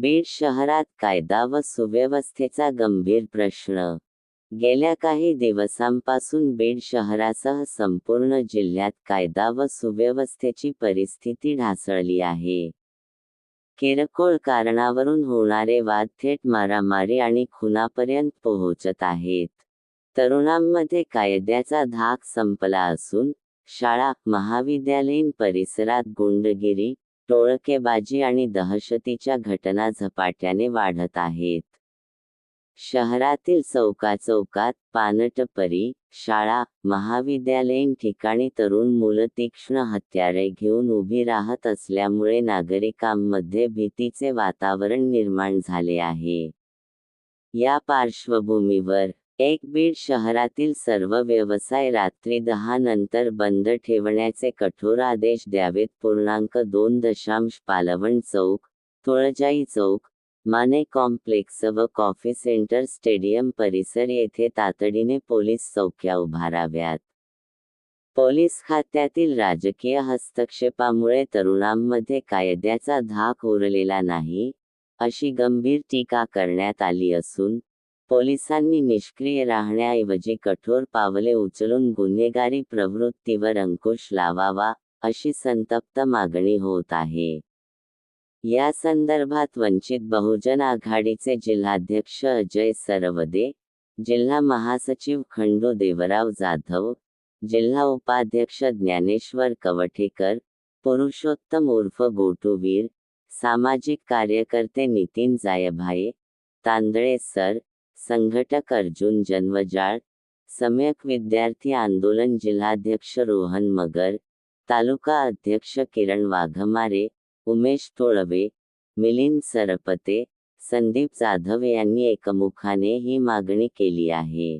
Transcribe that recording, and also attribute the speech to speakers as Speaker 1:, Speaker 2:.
Speaker 1: बीड शहरात कायदा व सुव्यवस्थेचा गंभीर प्रश्न. गेल्या काही दिवसांपासून बीड शहरासह संपूर्ण जिल्ह्यात कायदा व सुव्यवस्थेची परिस्थिती ढासळली आहे. किरकोळ कारणावरून होणारे वाद थेट मारामारी आणि खुनापर्यंत पोहोचत आहेत. तरुणांमध्ये कायद्याचा धाक संपला असून शाळा महाविद्यालयीन परिसरात गुंडगिरी टोळकेबाजी आणि दहशतीच्या घटना झपाट्याने वाढत आहेत. शहरातील चौकाचौकात पानटपरी शाळा महाविद्यालयीन ठिकाणी तरुण मुलं तीक्ष्ण हत्यारे घेऊन उभी राहत असल्यामुळे नागरिकांमध्ये भीतीचे वातावरण निर्माण झाले आहे. या पार्श्वभूमीवर एक बीड शहरातील सर्व व्यवसाय रात्री दहा नंतर बंद ठेवण्याचे कठोर आदेश द्यावेत. पूर्णांक दोन दशांश पालवण चौक तुळजाई चौक माने कॉम्प्लेक्स व कॉफी सेंटर स्टेडियम परिसर येथे तातडीने पोलीस चौक्या उभाराव्यात. पोलीस खात्यातील राजकीय हस्तक्षेपामुळे तरुणांमध्ये कायद्याचा धाक उरलेला नाही अशी गंभीर टीका करण्यात आली असून पोलिसांनी निष्क्रिय राहण्याऐवजी कठोर पावले उचलून गुन्हेगारी प्रवृत्तीवर अंकुश लावावा अशी संतप्त मागणी होत आहे. या संदर्भात वंचित बहुजन आघाडीचे जिल्हाध्यक्ष अजय सरवदे जिल्हा महासचिव खंडू देवराव जाधव जिल्हा उपाध्यक्ष ज्ञानेश्वर कवठेकर पुरुषोत्तम उर्फ गोटूवीर सामाजिक कार्यकर्ते नितीन जायभाये तांदळे सर संघटक अर्जुन जन्मजाळ सम्यक विद्यार्थी आंदोलन जिल्हाध्यक्ष रोहन मगर तालुका अध्यक्ष किरण वाघमारे उमेश तोळवे मिलिंद सरपते संदीप जाधव यांनी एकमुखाने ही मागणी केली आहे.